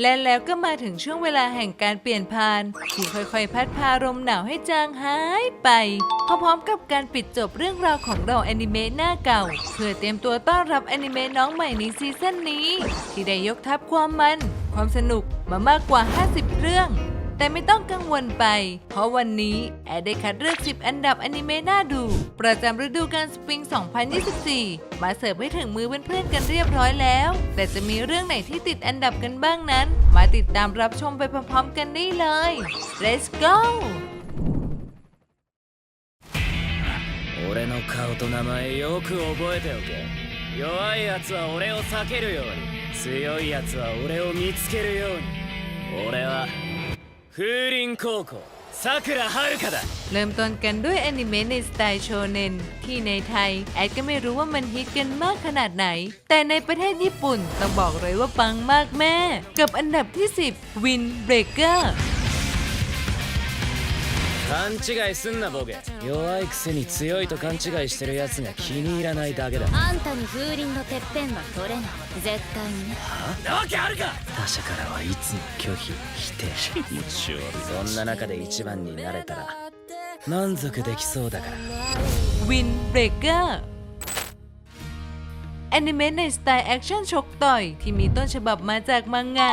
และแล้วก็มาถึงช่วงเวลาแห่งการเปลี่ยนผ่านที่ค่อยๆ พัดพาลมหนาวให้จางหายไปพร้อมๆกับการปิดจบเรื่องราวของเราแอนิเมะหน้าเก่า เพื่อเตรียมตัวต้อนรับแอนิเมะน้องใหม่ในซีซั่นนี้ ที่ได้ยกทัพความมัน ความสนุกมามากกว่า 50 เรื่อง แต่ไม่ต้องกังวลไป เพราะวันนี้แอดได้คัดเลือก 10 อันดับอนิเมะน่าดู ประจำฤดูกาลสปริง 2024 มาเสิร์ฟให้ถึงมือเพื่อนๆกันเรียบร้อยแล้ว แต่จะมีเรื่องไหนที่ติดอันดับกันบ้างนั้น มาติดตามรับชมไปพร้อมๆกันได้เลย let's go 俺の顔と名前よく覚えておけ弱い奴は俺を避けるように強い奴は俺を見つけるように俺は 風林高校さくらはるかだ เริ่มต้นกันด้วยอนิเมะในสไตล์โชเนนที่ในไทย แอดก็ไม่รู้ว่ามันฮิตกันมากขนาดไหน แต่ในประเทศญี่ปุ่นต้องบอกเลยว่าปังมากแม่ กับอันดับที่ 10 Win Breaker 勘違いすんなボケ。弱いくせに強いと勘違いしてる奴が気に入らないだけだ。あんたに風鈴のてっぺんは取れない。絶対にね。なわけあるか！他者からはいつも拒否否定そんな中で一番になれたら満足できそうだから。Win Breaker แอนิเมะในสไตล์แอคชั่นชกต่อย ที่มีต้นฉบับมาจากมังงะ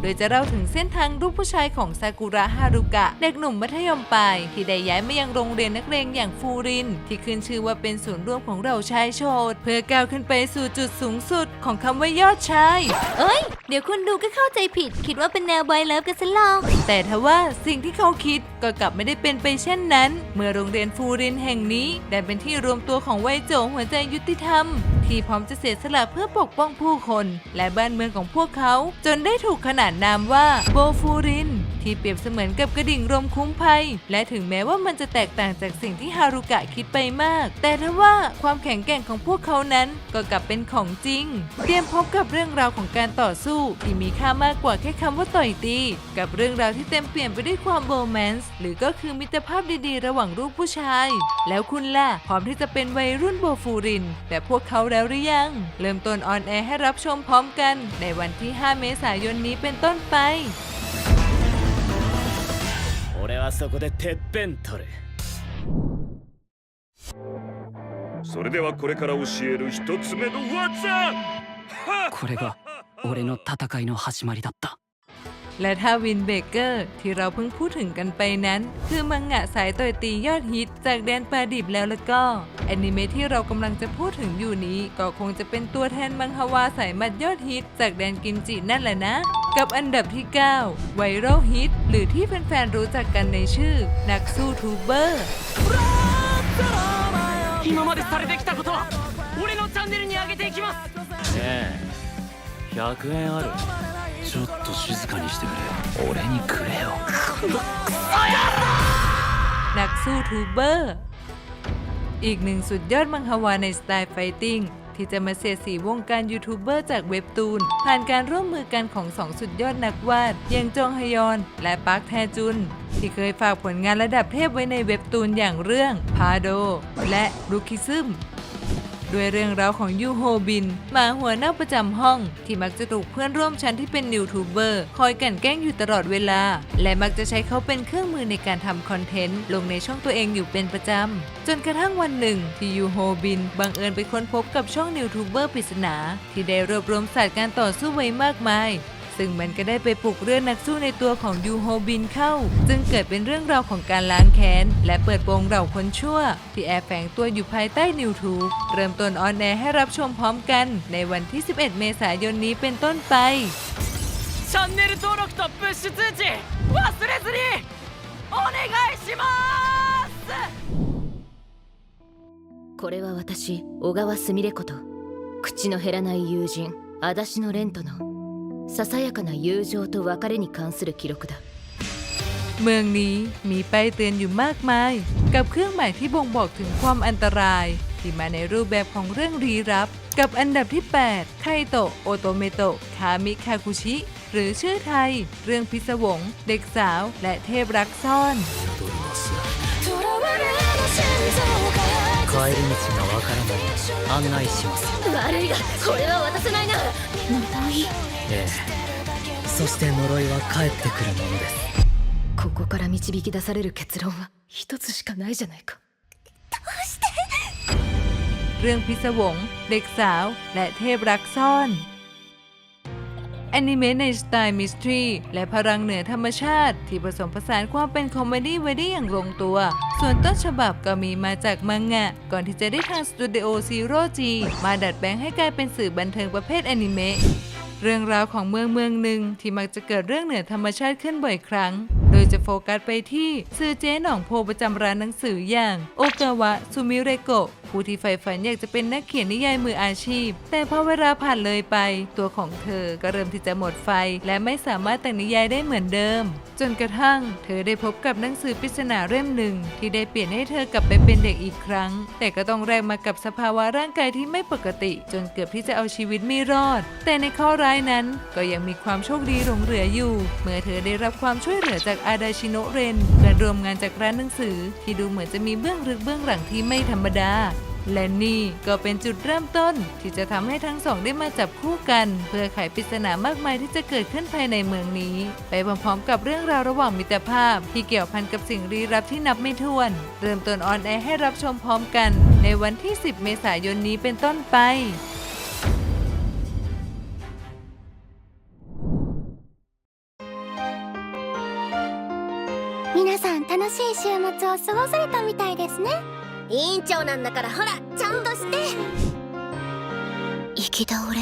โดยจะเล่าถึงเส้นทางลูกผู้ชายของซากุระฮารุกะ เด็กหนุ่มมัธยมปลาย ที่ได้ย้ายมายังโรงเรียนนักเรียนอย่างฟูริน ที่ขึ้นชื่อว่าเป็นศูนย์รวมของเราชายโชดเพื่อก้าวขึ้นไปสู่จุดสูงสุดของคำว่ายอดชาย เอ้ย เดี๋ยวคุณดูก็เข้าใจผิด คิดว่าเป็นแนวบอยเลิฟกันซะหรอกแต่ทว่าสิ่งที่เขาคิดก็กลับไม่ได้เป็นไปเช่นนั้น เมื่อโรงเรียนฟูรินแห่งนี้ได้เป็นที่รวมตัวของวัยโจหัวใจยุติธรรม ที่พร้อมจะเสียสละเพื่อปกป้องผู้คน และบ้านเมืองของพวกเขา จนได้ถูกขนานนามว่าโบฟูริน ที่เปรียบเสมือนกับกระดิ่งลมคุ้มภัย และถึงแม้ว่ามันจะแตกต่างจากสิ่งที่ฮารุกะคิดไปมาก แต่ทว่าความแข็งแกร่งของพวกเขานั้นก็กลับเป็นของจริง เตรียมพบกับเรื่องราวของการต่อสู้ที่มีค่ามากกว่าแค่คำว่าต่อยตี กับเรื่องราวที่เต็มเปลี่ยนไปด้วยความโรแมนส์หรือก็คือมิตรภาพดีๆ ระหว่างลูกผู้ชาย แล้วคุณล่ะพร้อมที่จะเป็นวัยรุ่นโบฟูริน แบบพวกเขาแล้วหรือยัง เริ่มต้นออนแอร์ให้รับชมพร้อมกัน ในวันที่ 5 เมษายนนี้เป็นต้นไป 俺はそこでてっぺん取るそれではこれから教える一つ目の技これが俺の戦いの始まりだった และถ้าวินเบเกอร์ที่เราเพิ่งพูดถึงกันไปนั้น คือมังงะสายต่อยตียอดฮิตจากแดนปลาดิบแล้วแล้วก็แอนิเมะที่เรากำลังจะพูดถึงอยู่นี้ ก็คงจะเป็นตัวแทนมังฮวาสายมัดยอดฮิต จากแดนกิมจินั่นแหละนะ กับอันดับที่ 9 ไวรัลฮิต หรือที่แฟนๆรู้จักกันในชื่อ นักสู้ทูเบอร์ 今までされてきたことは俺のチャンネルに上げていきますねえ100円あるちょっと静かにしてくれよ俺にくれよ นักสู้ทูเบอร์ อีกหนึ่งสุดยอดมังฮวาในสไตล์ไฟติ้ง ที่จะมาเสียสีวงการยูทูบเบอร์จากเว็บตูน ผ่านการร่วมมือกันของสองสุดยอดนักวาดอย่างจองฮยอน และปาร์คแทจุน ที่เคยฝากผลงานระดับเทพไว้ในเว็บตูนอย่างเรื่องพาโด และลูคิซึม ด้วยเรื่องราวของยูโฮบินหมาหัวหน้าประจำห้อง ที่มักจะถูกเพื่อนร่วมชั้นที่เป็นนิวทูบเบอร์คอยกันแกล้งอยู่ตลอดเวลา และมักจะใช้เขาเป็นเครื่องมือในการทำคอนเทนต์ ลงในช่องตัวเองอยู่เป็นประจำ จนกระทั่งวันหนึ่ง ที่ยูโฮบินบังเอิญไปค้นพบกับช่องนิวทูบเบอร์ปริศนา ที่ได้รวบรวมศาสตร์การต่อสู้ไว้มากมาย ซึ่งมันก็ได้ไปปลุกเรื่องนักสู้ในตัวของยูโฮบินเข้า จึงเกิดเป็นเรื่องราวของการล้างแค้น และเปิดโปงเหล่าคนชั่ว ที่แอบแฝงตัวอยู่ภายใต้นิวทูบเริ่มต้นออนแอร์ให้รับชมพร้อมกัน ในวันที่ 11 เมษายนนี้เป็นต้นไป チャンネル登録とプッシュ通知忘れずにお願いしますこれは私小川すみれ子と口の減らない友人足立の蓮との ささやかな友情と別れに関する記録だ เมืองนี้มีป้ายเตือนอยู่มากมาย กับเครื่องหมายที่บ่งบอกถึงความอันตราย ที่มาในรูปแบบของเรื่องลี้ลับ กับอันดับที่ 8 ไคโตะโอโตเมโตะคามิคาคุชิ หรือชื่อไทย เรื่องพิศวง เด็กสาว และเทพรักซ่อน 帰り道がわからない案内します悪いがこれは渡せないなもういいええ そして呪いは帰ってくるものですここから導き出される結論は一つしかないじゃないか เรื่องพิศวง เด็กสาว และเทพรักซ่อน แอนิเมะในสไตล์มิสทรีและพลังเหนือธรรมชาติ ที่ผสมผสานความเป็นคอมเมดี้ไว้ได้อย่างลงตัว ส่วนต้นฉบับก็มีมาจากมังงะ ก่อนที่จะได้ทางสตูดิโอซีโร่จีมาดัดแปลงให้กลายเป็นสื่อบันเทิงประเภทแอนิเมะเรื่องราวของเมืองเมืองหนึ่งที่มักจะเกิดเรื่องเหนือธรรมชาติขึ้นบ่อยครั้ง โดยจะโฟกัสไปที่ซื่อเจ๊หน่องโพประจำร้านหนังสืออย่าง โอกาวะซูมิเรโกะ ผู้ที่ใฝ่ฝันอยากจะเป็นนักเขียนนิยายมืออาชีพ แต่พอเวลาผ่านเลยไป ตัวของเธอก็เริ่มที่จะหมดไฟ และไม่สามารถแต่งนิยายได้เหมือนเดิม จนกระทั่ง เธอได้พบกับหนังสือปริศนาเล่มหนึ่ง ที่ได้เปลี่ยนให้เธอกลับไปเป็นเด็กอีกครั้ง แต่ก็ต้องแลกมากับสภาวะร่างกายที่ไม่ปกติ จนเกือบที่จะเอาชีวิตไม่รอด แต่ในข้อร้ายนั้นก็ยังมีความโชคดีหลงเหลืออยู่ เมื่อเธอได้รับความช่วยเหลือจากอาดาชิโนเรนเพื่อนร่วมงานจากร้านหนังสือ ที่ดูเหมือนจะมีเบื้องลึกเบื้องหลังที่ไม่ธรรมดา และนี่ก็เป็นจุดเริ่มต้น ที่จะทำให้ทั้งสองได้มาจับคู่กัน เพื่อไขปริศนามากมายที่จะเกิดขึ้นภายในเมืองนี้ ไปพร้อมๆกับเรื่องราวระหว่างมิตรภาพ ที่เกี่ยวพันกับสิ่งลี้ลับที่นับไม่ถ้วน เริ่มต้นออนแอร์ให้รับชมพร้อมกัน ในวันที่ 10 เมษายนนี้เป็นต้นไป 皆さん楽しい週末を過ごされたみたいですね 委員長なんだからほらちゃんとして行き倒れ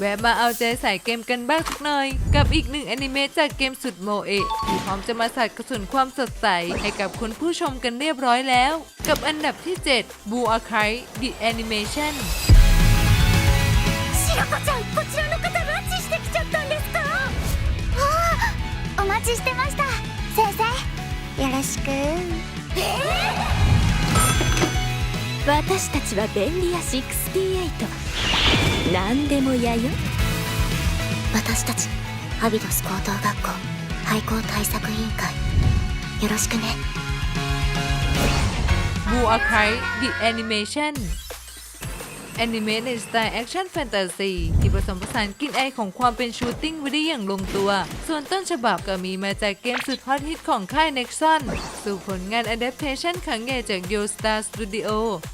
แวะมาเอาใจใส่เกมกันบ้างสักหน่อย กับอีกหนึ่งแอนิเมะจากเกมสุดโมเอะที่พร้อมจะมาสัดกระสุนความสดใส ให้กับคุณผู้ชมกันเรียบร้อยแล้ว กับอันดับที่ 7 บูอาคาย The Animation しろこちゃんこちらの方拉致してきちゃったんですかああお待ちしてました先生よろしく 私たちは便利屋68何でもやよ。私たちアビドス高等学校廃校対策委員会。よろしくね。The Animation. แอนิเมะในสไตล์แอคชั่นแฟนตาซีที่ผสมผสานกลิ่นไอของความเป็นชูตติ้งไว้ได้อย่างลงตัว ส่วนต้นฉบับก็มีมาจากเกมสุดฮอตฮิตของค่าย Nexon สู่ผลงาน Adaptation ครั้งใหญ่จาก Yo Star Studio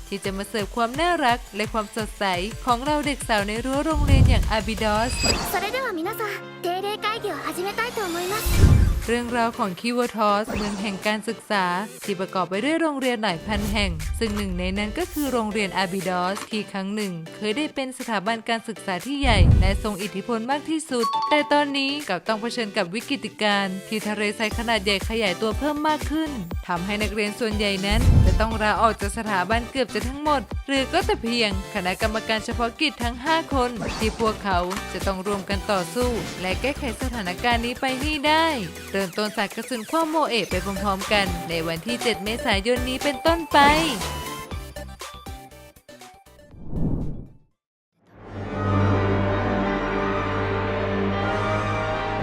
ที่จะมาเสิร์ฟความน่ารัก และความสดใส ของเราเด็กสาวในรั้วโรงเรียนอย่าง Abydos それでは皆さん定例会議を始めたいと思います เรื่องราวของคิวทอสเมืองแห่งการศึกษา ที่ประกอบไปด้วยโรงเรียนหลายพันแห่ง ซึ่งหนึ่งในนั้นก็คือโรงเรียนอาบิดอสที่ครั้งหนึ่ง เคยได้เป็นสถาบันการศึกษาที่ใหญ่ และทรงอิทธิพลมากที่สุด แต่ตอนนี้กลับต้องเผชิญกับวิกฤตการณ์ที่ทะเลทรายขนาดใหญ่ขยายตัวเพิ่มมากขึ้นทำให้นักเรียนส่วนใหญ่นั้น จะต้องลาออกจากสถาบันเกือบจะทั้งหมด หรือก็แต่เพียงคณะกรรมการเฉพาะกิจทั้ง 5 คน ที่พวกเขาจะต้องรวมกันต่อสู้ และแก้ไขสถานการณ์นี้ไปให้ได้ริ่มต้นสายกระสุนความโมเอะไปพร้อมๆกัน ในวันที่ 7 เมษายนนี้เป็นต้นไป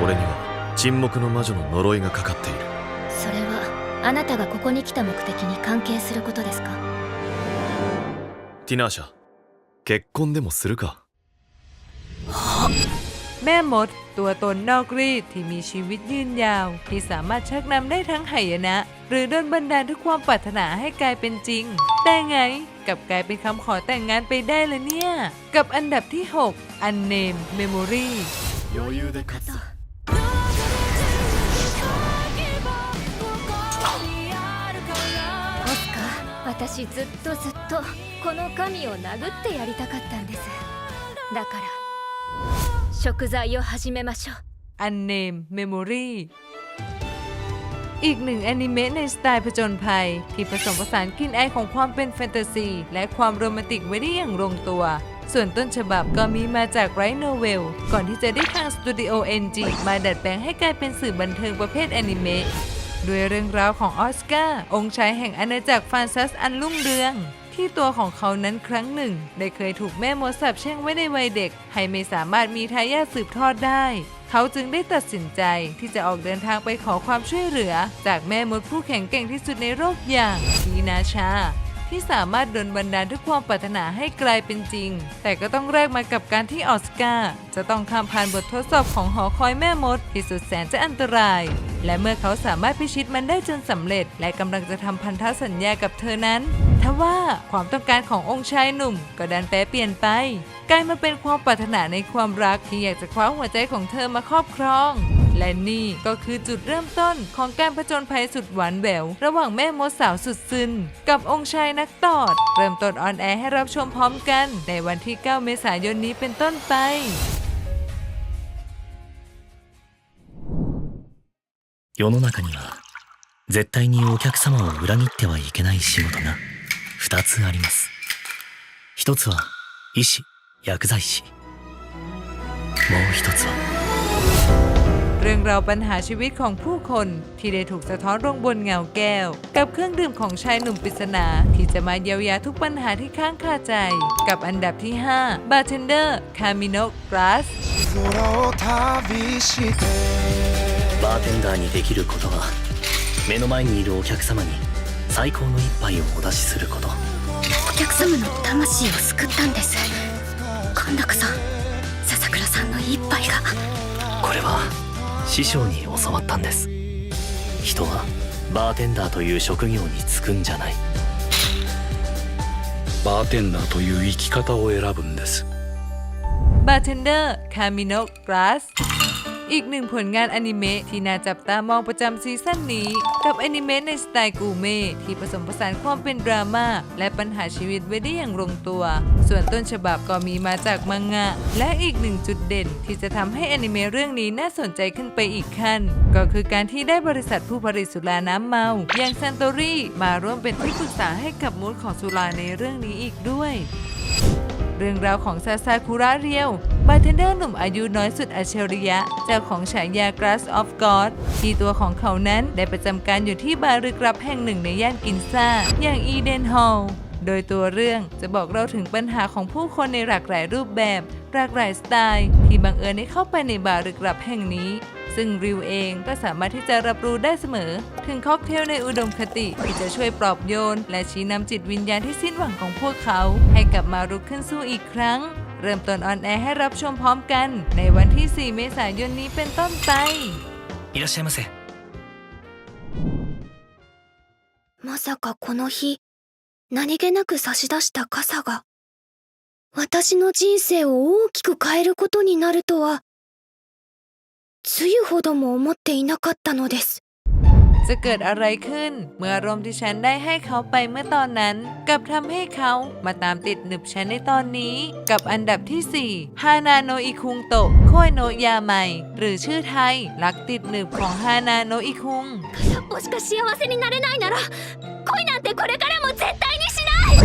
俺には沈黙の魔女の呪いがかかっているそれはあなたがここに来た目的に関係することですかティナーシャ結婚でもするか แม่มด ตัวตนนอกรีดที่มีชีวิตยืนยาว ที่สามารถชักนำได้ทั้งไหยนะ หรือโดนบันดาลทุกความปรารถนาให้กลายเป็นจริง แต่ไงกลับกลายเป็นคำขอแต่งงานไปได้ละเนี่ย กับอันดับที่ 6 Unnamed Memory 余裕で勝つ オスカ私ずっとずっとこの神を殴ってやりたかったんですだから 食材を始めましょう Unnamed Memory อีกหนึ่งแอนิเมะในสไตล์ผจญภัย ที่ผสมผสานกลิ่นไอของความเป็นแฟนตาซี และความโรแมนติกไว้ได้อย่างลงตัว ส่วนต้นฉบับก็มีมาจากไรโนเวล ก่อนที่จะได้ทางสตูดิโอ NG มาดัดแปลงให้กลายเป็นสื่อบันเทิงประเภทแอนิเมะ ด้วยเรื่องราวของออสการ์ องค์ชายแห่งอาณาจักรฟรานซัสอันรุ่งเรือง ที่ตัวของเขานั้นครั้งหนึ่ง ได้เคยถูกแม่มดสาปแช่งไว้ในวัยเด็ก ให้ไม่สามารถมีทายาทสืบทอดได้ เขาจึงได้ตัดสินใจที่จะออกเดินทางไปขอความช่วยเหลือ จากแม่มดผู้แข็งแกร่งที่สุดในโลกอย่างทีนาชาที่สามารถดลบันดาลทุกความปรารถนาให้กลายเป็นจริง แต่ก็ต้องแลกมากับการที่ออสการ์จะต้องข้ามผ่านบททดสอบของหอคอยแม่มดที่สุดแสนจะอันตราย และเมื่อเขาสามารถพิชิตมันได้จนสำเร็จ และกำลังจะทำพันธสัญญากับเธอนั้นทว่าความต้องการขององค์ชายหนุ่ม ก็ดันแปรเปลี่ยนไปกลายมาเป็นความปรารถนาในความรักที่อยากจะคว้าหัวใจของเธอมาครอบครอง และนี่ก็คือจุดเริ่มต้นของการผจญภัยสุดหวานแหวว ระหว่างแม่มดสาวสุดซึน กับองค์ชายนักตอด เริ่มต้นออนแอร์ให้รับชมพร้อมกัน ในวันที่ 9 เมษายนนี้เป็นต้นไป 世の中には絶対にお客様を裏切ってはいけない仕事が2つあります一つは医師薬剤師もう一つは เรื่องราวปัญหาชีวิตของผู้คนที่ได้ถูกสะท้อนลงบนเงาแก้ว กับเครื่องดื่มของชายหนุ่มปริศนา ที่จะมาเยียวยาทุกปัญหาที่ค้างคาใจ กับอันดับที่ 5 Bartender Camino Glass バーテンダーにできることは目の前にいるお客様に最高の一杯をお出しすること。お客様の魂を救ったんです。今度こそ笹倉さんの一杯が。これは師匠に教わったんです。人はバーテンダーという職業に就くんじゃない。バーテンダーという生き方を選ぶんです。Bartender Camino Glass อีกหนึ่งผลงานอนิเมะที่น่าจับตามองประจำซีซั่นนี้ กับอนิเมะในสไตล์กูเม่ที่ผสมผสานความเป็นดราม่าและปัญหาชีวิตไว้ได้อย่างลงตัว ส่วนต้นฉบับก็มีมาจากมังงะ และอีกหนึ่งจุดเด่น ที่จะทำให้อนิเมะเรื่องนี้น่าสนใจขึ้นไปอีกขั้น ก็คือการที่ได้บริษัทผู้ผลิตสุราน้ำเมา อย่างซันโตรี่มาร่วมเป็นที่ปรึกษาให้กับมูดของสุราในเรื่องนี้อีกด้วย เรื่องราวของซาซาคุระเรียวบาร์เทนเดอร์หนุ่มอายุน้อยสุดอัจฉริยะ เจ้าของฉายา Glass of God ที่ตัวของเขานั้นได้ประจำการอยู่ที่บาร์ลึกลับแห่งหนึ่งในย่านกินซ่า อย่างอีเดนฮอลล์โดยตัวเรื่องจะบอกเราถึงปัญหาของผู้คนในหลากหลายรูปแบบ หลากหลายสไตล์ ที่บังเอิญได้เข้าไปในบาร์ลึกลับแห่งนี้ ซึ่งริวเองก็สามารถที่จะรับรู้ได้เสมอ ถึงค็อกเทลในอุดมคติ ที่จะช่วยปลอบโยน และชี้นำจิตวิญญาณที่สิ้นหวังของพวกเขา ให้กลับมารุกขึ้นสู้อีกครั้ง เริ่มต้นออนแอร์ให้รับชมพร้อมกัน ในวันที่ 4 เมษายนนี้เป็นต้นไป いらっしゃいませまさかこの日何気なく差し出した傘が私の人生を大きく変えることになるとは つゆほども思っていなかったのです จะเกิดอะไรขึ้น เมื่ออารมณ์ที่ฉันได้ให้เขาไปเมื่อตอนนั้นกลับทำให้เขามาตามติดหนึบฉันในตอนนี้ กับอันดับที่ 4 ฮานาโนอิคุงโตะโคยโนะยาใหม่ หรือชื่อไทย รักติดหนึบของฮานาโนะอิคุง もしか幸せになれないなら恋なんてこれからも絶対にしない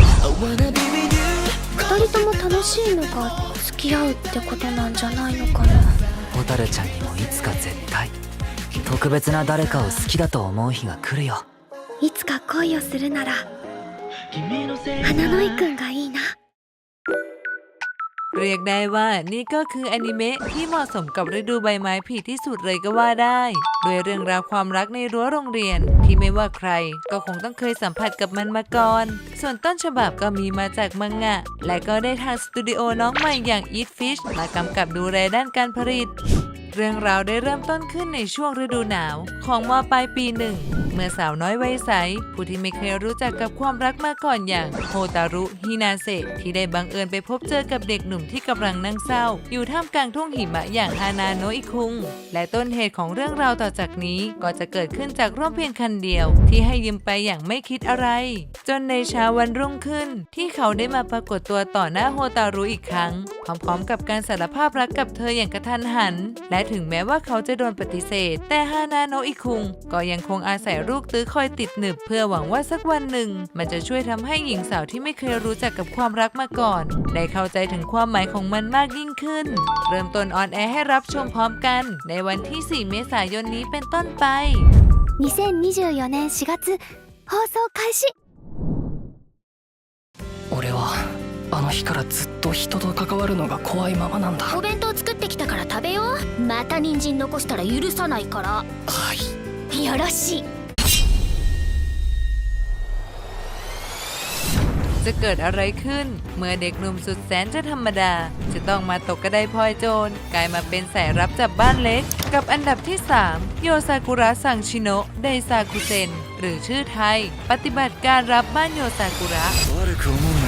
二人とも楽しいのが付き合うってことなんじゃないのかな 蛍ちゃんにもいつか絶対。特別な誰かを好きだと思う日が来るよ。いつか恋をするなら花の井くんがいいな。 เรียกได้ว่านี่ก็คืออนิเมะที่เหมาะสมกับฤดูใบไม้ผลิที่สุดเลยก็ว่าได้ด้วยเรื่องราวความรักในรั้วโรงเรียน ที่ไม่ว่าใคร ก็คงต้องเคยสัมผัสกับมันมาก่อน ส่วนต้นฉบับก็มีมาจากมังงะ และก็ได้ทางสตูดิโอน้องใหม่อย่าง Eat Fish มากำกับดูแลด้านการผลิต เรื่องราวได้เริ่มต้นขึ้นในช่วงฤดูหนาว ของมปลายปีหนึ่ง เมื่อสาวน้อยวัยใส ผู้ที่ไม่เคยรู้จักกับความรักมาก่อนอย่างโฮตารุฮินาเซะที่ได้บังเอิญไปพบเจอกับเด็กหนุ่มที่กำลังนั่งเศร้า อยู่ท่ามกลางทุ่งหิมะอย่างฮานาโนอิคุง และต้นเหตุของเรื่องราวต่อจากนี้ก็จะเกิดขึ้นจากร่วมเพียงคันเดียว ที่ให้ยืมไปอย่างไม่คิดอะไร จนในเช้าวันรุ่งขึ้น ที่เขาได้มาปรากฏตัวต่อหน้าโฮตารุอีกครั้ง พร้อมๆ กับการสารภาพรักกับเธออย่างกระทันหัน และถึงแม้ว่าเขาจะโดนปฏิเสธ แต่ฮานาโนะอิคุง ก็ยังคงอาศัยลูกตื้อคอยติดหนึบ เพื่อหวังว่าสักวันหนึ่ง มันจะช่วยทำให้หญิงสาวที่ไม่เคยรู้จักกับความรักมาก่อน ได้เข้าใจถึงความหมายของมันมากยิ่งขึ้น เริ่มต้นออนแอร์ให้รับชมพร้อมกัน ในวันที่ 4 เมษายนนี้เป็นต้นไป 2024年4月放送開始 あの日からずっと人と関わるのが怖いままなんだお弁当作ってきたから食べようまた人参残したら許さないからはいよろしい จะเกิดอะไรขึ้น เมื่อเด็กหนุ่มสุดแสนจะธรรมดา จะต้องมาตกกระไดพลอยโจร กลายมาเป็นสายรับจับบ้านเล็ก กับอันดับที่ 3 โยซากุระซังชิโนะไดซากุเซน หรือชื่อไทย ปฏิบัติการรับบ้านโยซากุระ 悪く思うなよ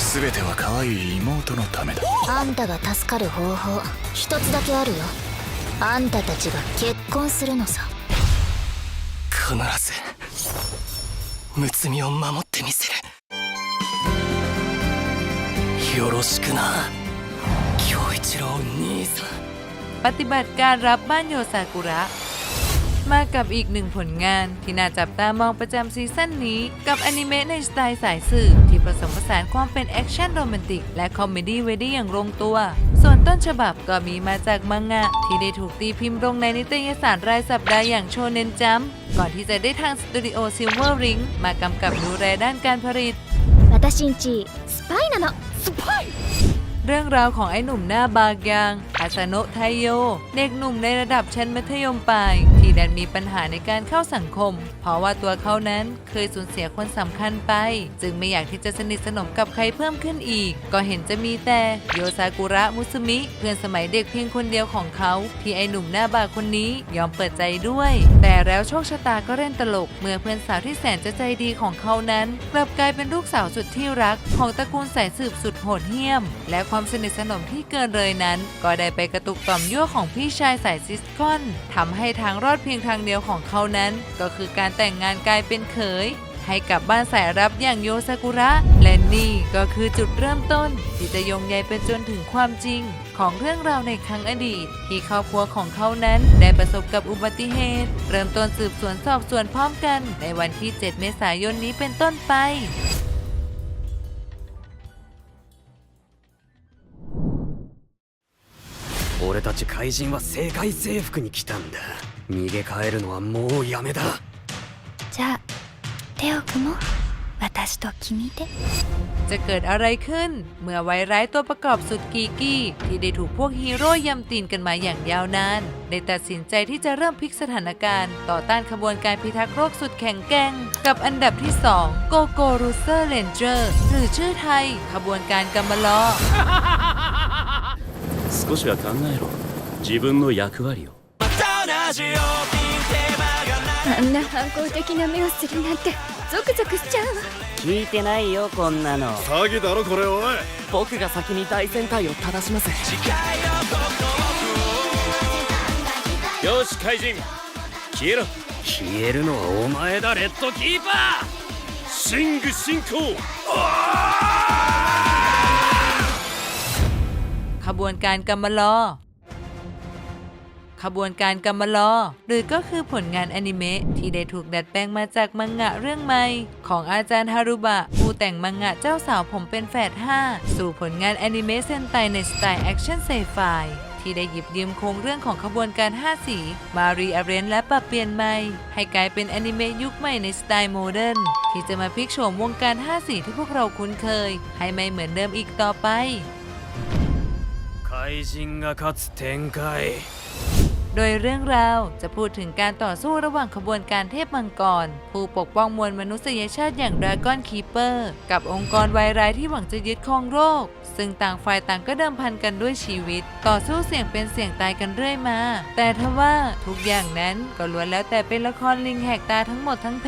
全ては可愛い妹のためだあんたが助かる方法一つだけあるよあんたたちが結婚するのさ必ずむつみを守ってみせるよろしくな京一郎兄さん ปฏิบัติการรับบ้านโยซากุระ มากับอีกหนึ่งผลงานที่น่าจับตามองประจำซีซั่นนี้ กับอนิเมะในสไตล์สายสืบที่ผสมผสานความเป็นแอคชั่นโรแมนติก และคอมเมดี้เวดี้อย่างลงตัว ส่วนต้นฉบับก็มีมาจากมังงะ ที่ได้ถูกตีพิมพ์ลงในนิตยสารรายสัปดาห์อย่างโชเนนจัมก่อนที่จะได้ทางสตูดิโอซิลเวอร์ริงมากำกับดูแลด้านการผลิต 私んちスパイなのスパイ เรื่องราวของไอ้หนุ่มหน้าบากยางอาซาโนะไทโย เด็กหนุ่มในระดับชั้นมัธยมปลาย ที่ ดันมีปัญหาในการเข้าสังคม เพราะว่าตัวเขานั้นเคยสูญเสียคนสำคัญไป จึงไม่อยากที่จะสนิทสนมกับใครเพิ่มขึ้นอีก ก็เห็นจะมีแต่โยซากุระมุสมิ เพื่อนสมัยเด็กเพียงคนเดียวของเขา ที่ไอหนุ่มหน้าบาคนนี้ยอมเปิดใจด้วย แต่แล้วโชคชะตาก็เล่นตลก เมื่อเพื่อนสาวที่แสนจะใจดีของเขานั้น กลับกลายเป็นลูกสาวสุดที่รัก ของตระกูลสายสืบสุดโหดเหี้ยม และความสนิทสนมที่เกินเลยนั้น ก็ได้ไปกระตุกต่อมยั่วของพี่ชายสายซิสคอนทำให้ทางรอดเพีงทางเดียวของเขานั้น ก็คือการแต่งงานกลายเป็นเขย ให้กับบ้านสายรับอย่างโยซากุระ และนี่ก็คือจุดเริ่มต้น ที่จะโยงใยไปจนถึงความจริง ของเรื่องราวในครั้งอดีต ที่ครอบครัวของเขานั้น ได้ประสบกับอุบัติเหตุ เริ่มต้นสืบสวนสอบสวนพร้อมกัน ในวันที่ 7 เมษายนนี้เป็นต้นไป 俺たち怪人は世界征服に来たんだ 逃げ帰るのはもうやめだじゃあ手を組もう私と君で จะเกิดอะไรขึ้น เมื่อไวร้ายตัวประกอบสุดกีกี้ ที่ได้ถูกพวกฮีโร่ยำตีนกันมาอย่างยาวนาน ได้ตัดสินใจที่จะเริ่มพลิกสถานการณ์ ต่อต้านขบวนการพิทักษ์โลกสุดแข็งแกร่ง กับอันดับที่ 2 โกโกรูเซอร์เลนเจอร์หรือชื่อไทย ขบวนการกัมมะลอ 少しは考えろ自分の役割を あんな反抗的な目をするなんてゾクゾクしちゃうわ聞いてないよこんなの詐欺だろこれおい僕が先に大戦隊を正しますよし怪人消えろ消えるのはお前だレッドキーパシング進行 ขบวนการกัมมะลอ ขบวนการกัมมะลอ หรือก็คือผลงานอนิเมะที่ได้ถูกดัดแปลงมาจากมังงะเรื่องใหม่ ของอาจารย์ฮารุบะ ผู้แต่งมังงะเจ้าสาวผมเป็นแฝด5 สู่ผลงานอนิเมะเซนไตในสไตล์แอคชั่นไซไฟที่ได้หยิบยืมโครงเรื่องของขบวนการ 5 สี มารีอาเรนและปรับเปลี่ยนใหม่ ให้กลายเป็นอนิเมะยุคใหม่ในสไตล์โมเดิร์นที่จะมาพลิกโฉมวงการ 5 สีที่พวกเราคุ้นเคย ให้ไม่เหมือนเดิมอีกต่อไป 怪人が勝つ展開 โดยเรื่องราวจะพูดถึงการต่อสู้ระหว่างขบวนการเทพมังกร ผู้ปกป้องมวลมนุษยชาติอย่างดราก้อนคีเปอร์ กับองค์กรวายร้ายที่หวังจะยึดครองโลก ซึ่งต่างฝ่ายต่างก็เดิมพันกันด้วยชีวิต ต่อสู้เสี่ยงเป็นเสี่ยงตายกันเรื่อยมา แต่ทว่าทุกอย่างนั้นก็ล้วนแล้วแต่เป็นละครลิงแหกตาทั้งหมดทั้งเพ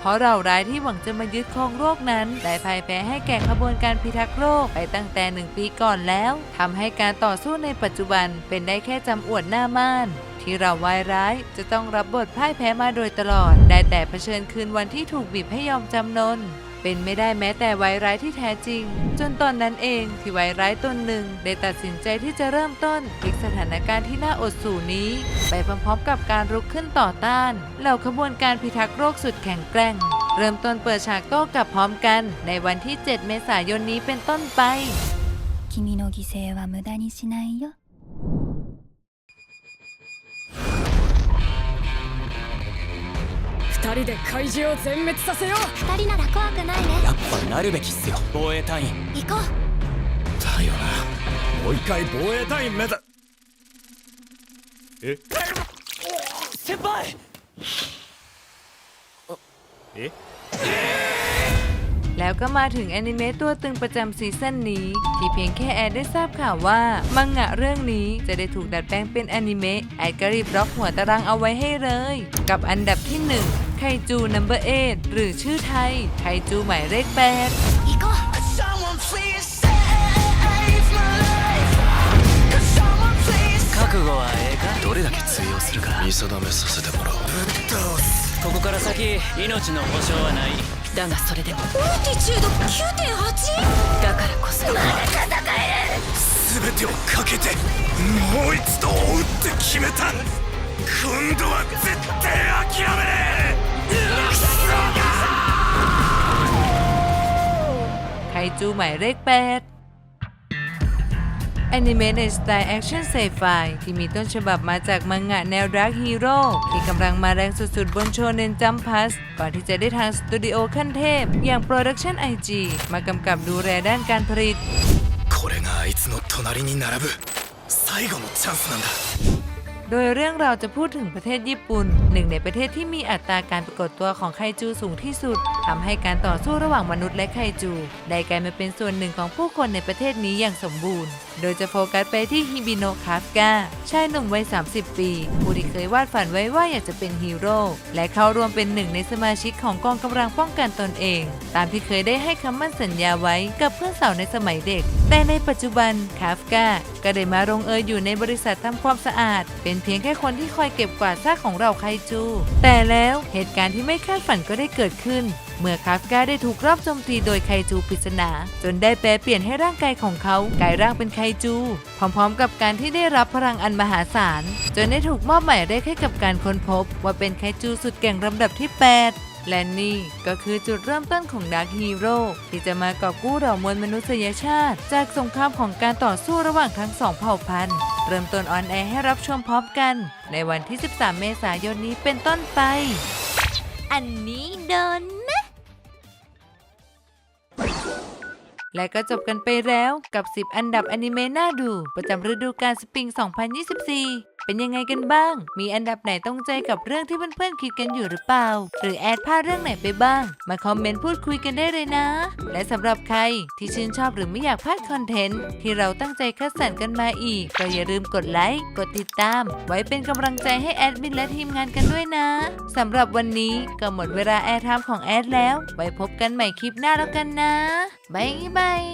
เพราะเราร้ายที่หวังจะมายึดครองโลกนั้น ได้พ่ายแพ้ให้แก่ขบวนการพิทักษ์โลกไปตั้งแต่หนึ่งปีก่อนแล้วทำให้การต่อสู้ในปัจจุบันเป็นได้แค่จำอวดหน้าม่านที่เราวายร้ายจะต้องรับบทพ่ายแพ้มาโดยตลอด ได้แต่เผชิญคืนวันที่ถูกบีบให้ยอมจำนน เป็นไม่ได้แม้แต่วายร้ายที่แท้จริง จนตอนนั้นเองที่วายร้ายตนหนึ่ง ได้ตัดสินใจที่จะเริ่มต้นพลิกสถานการณ์ที่น่าอดสูนี้ ไปพร้อมๆกับการรุกขึ้นต่อต้านเหล่าขบวนการพิทักษ์โลกสุดแข็งแกร่ง เริ่มต้นเปิดฉากโต้กลับพร้อมกัน ในวันที่ 7 เมษายนนี้เป็นต้นไป 君の犠牲は無駄にしないよ 二人で怪獣を全滅させよう二人なら怖くないねやっぱなるべきっすよ防衛隊員行こうだよなもう一回防衛隊員目指え先輩え แล้วก็มาถึงแอนิเมะตัวตึงประจำซีซั่นนี้ ที่เพียงแค่แอดได้ทราบข่าวว่า มังงะเรื่องนี้จะได้ถูกดัดแปลงเป็นแอนิเมะแอดก็รีบล็อกหัวตารางเอาไว้ให้เลย กับอันดับที่ 1 ไค จูนัมเบอร์เหรือชื่อไทย ไคจูหมายเลข 8 行こう Someone please save my life Cause someone please 覚悟はええかどれだけ通用するか見定めさせてもらおうここから先命の保証はないだがそれでもフォルティチュード 9.8? だからこそ全てをかけてもう一度追うって決めた今度は絶対諦めねえ จูหมายเลข 8 แอนิเมะในสไตล์แอคชั่นไซไฟที่มีต้นฉบับมาจากมังงะแนวดาร์กฮีโร่ที่กำลังมาแรงสุดๆ บนโชเนนจัมพัสก่อนที่จะได้ทางสตูดิโอขั้นเทพ อย่าง Production IG มากำกับดูแลด้านการผลิต これがあいつの隣に並ぶ最後のチャンスなんだ โ ดยเรื่องเราจะพูดถึงประเทศญี่ปุ่น หนึ่งในประเทศที่มีอัตราการปรากฏตัวของไคจูสูงที่สุดทำให้การต่อสู้ระหว่างมนุษย์และไคจู ได้กลายมาเป็นส่วนหนึ่งของผู้คนในประเทศนี้อย่างสมบูรณ์ โดยจะโฟกัสไปที่ฮิบิโนะคาฟกาชายหนุ่มวัย 30 ปี ผู้ที่เคยวาดฝันไว้ว่าอยากจะเป็นฮีโร่และเข้าร่วมเป็นหนึ่งในสมาชิกของกองกำลังป้องกันตนเอง ตามที่เคยได้ให้คำมั่นสัญญาไว้กับเพื่อนสาวในสมัยเด็ก แต่ในปัจจุบันคาฟกา ก็ได้มาลงเอยอยู่ในบริษัททำความสะอาด เป็นเพียงแค่คนที่คอยเก็บกวาดซากของเราไคจู แต่แล้วเหตุการณ์ที่ไม่คาดฝันก็ได้เกิดขึ้น เมื่อคาฟกาได้ถูกรอบโจมตีโดยไคจูปริศนา จนได้แปลเปลี่ยนให้ร่างกายของเขากลายร่างเป็นไคจู พร้อมๆ กับการที่ได้รับพลังอันมหาศาลจนได้ถูกมอบหมายเลขให้กับการค้นพบ ว่าเป็นไคจูสุดเก่งลำดับที่ 8 และนี่ก็คือจุดเริ่มต้นของดาร์คฮีโร่ที่จะมากอบกู้เหล่ามวลมนุษยชาติ จากสงครามของการต่อสู้ระหว่างทั้งสองเผ่าพันธุ์ เริ่มต้นออนแอร์ให้รับชมพร้อมกัน ในวันที่ 13 เมษายนนี้เป็นต้นไป อันนี้โดนนะ และก็จบกันไปแล้วกับ 10 อันดับอนิเมะน่าดู ประจำฤดูกาลสปริง 2024เป็นยังไงกันบ้าง มีอันดับไหนต้องใจกับเรื่องที่เพื่อนๆคิดกันอยู่หรือเปล่า หรือแอดพลาดเรื่องไหนไปบ้าง มาคอมเมนต์พูดคุยกันได้เลยนะ และสำหรับใครที่ชื่นชอบหรือไม่อยากพลาดคอนเทนต์ที่เราตั้งใจคัดสรรกันมาอีก ก็อย่าลืมกดไลค์ กดติดตาม ไว้เป็นกำลังใจให้แอดมินและทีมงานกันด้วยนะสำหรับวันนี้ก็หมดเวลาแอร์ไทม์ของแอดแล้ว ไว้พบกันใหม่คลิปหน้าแล้วกันนะบ๊ายบาย